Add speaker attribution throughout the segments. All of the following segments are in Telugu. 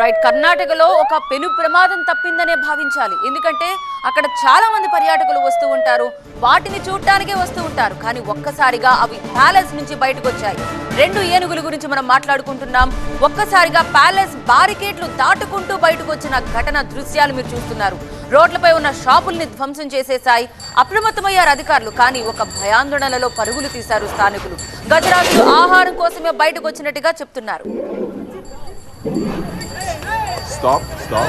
Speaker 1: రైట్ కర్ణాటకలో ఒక పెను ప్రమాదం తప్పిందనే భావించాలి. ఎందుకంటే అక్కడ చాలా మంది పర్యాటకులు వస్తూ ఉంటారు. వాటిని చూడటానికే వస్తూ ఉంటారు. కానీ ఒక్కసారిగా అవి ప్యాలెస్ నుంచి బయటకు వచ్చాయి రెండు ఏనుగుల గురించి మనం మాట్లాడుకుంటున్నాం. ఒక్కసారిగా ప్యాలెస్ బారికేట్లు దాటుకుంటూ బయటకు వచ్చిన ఘటన దృశ్యాలు మీరు చూస్తున్నారు. రోడ్లపై ఉన్న షాపుల్ని ధ్వంసం చేసేశాయి. అప్రమత్తమయ్యారు అధికారులు. కానీ ఒక భయాందోళనలో పరుగులు తీశారు స్థానికులు. గజరాజులు ఆహారం కోసమే బయటకు వచ్చినట్టుగా చెప్తున్నారు.
Speaker 2: Stop, stop.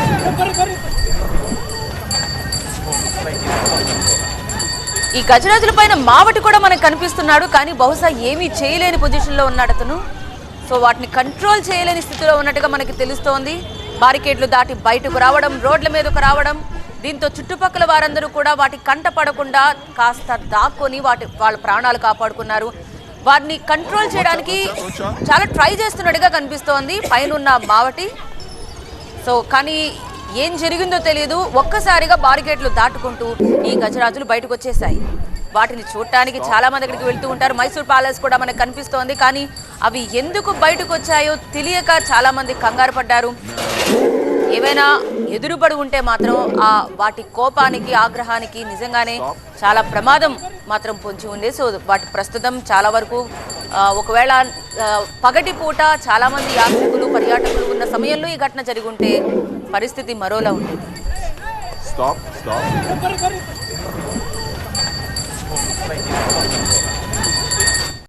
Speaker 1: ఈ గజరాజుల పైన మావటి కూడా మనకు కనిపిస్తున్నాడు కానీ బహుశా ఏమీ చేయలేని పొజిషన్లో ఉన్నాడు అతను. సో వాటిని కంట్రోల్ చేయలేని స్థితిలో ఉన్నట్టుగా మనకి తెలుస్తోంది. బారికేడ్లు దాటి బయటకు రావడం రోడ్ల మీదకు రావడం దీంతో చుట్టుపక్కల వారందరూ కూడా వాటి కంట పడకుండా కాస్త దాక్కొని వాటి వాళ్ళ ప్రాణాలు కాపాడుకున్నారు. వారిని కంట్రోల్ చేయడానికి చాలా ట్రై చేస్తున్నట్టుగా కనిపిస్తోంది. పైన మావటి. సో కానీ ఏం జరిగిందో తెలియదు ఒక్కసారిగా బారిగేట్లు దాటుకుంటూ ఈ గజరాజులు బయటకు వచ్చేసాయి వాటిని చూడటానికి చాలా మంది అక్కడికి వెళ్తూ ఉంటారు. మైసూర్ ప్యాలెస్ కూడా మనకు కనిపిస్తోంది. కానీ అవి ఎందుకు బయటకు వచ్చాయో తెలియక చాలా మంది కంగారు పడ్డారు. ఏమైనా ఎదురుపడి ఉంటే మాత్రం ఆ వాటి కోపానికి ఆగ్రహానికి నిజంగానే చాలా ప్రమాదం మాత్రం పొంచి ఉంది. సో వాటి ప్రస్తుతం చాలా వరకు ఒకవేళ పగటి పూట చాలామంది యాత్రికులు పర్యాటకులు ఉన్న సమయంలో ఈ ఘటన జరిగి ఉంటే పరిస్థితి మరోలా
Speaker 2: ఉంటుంది.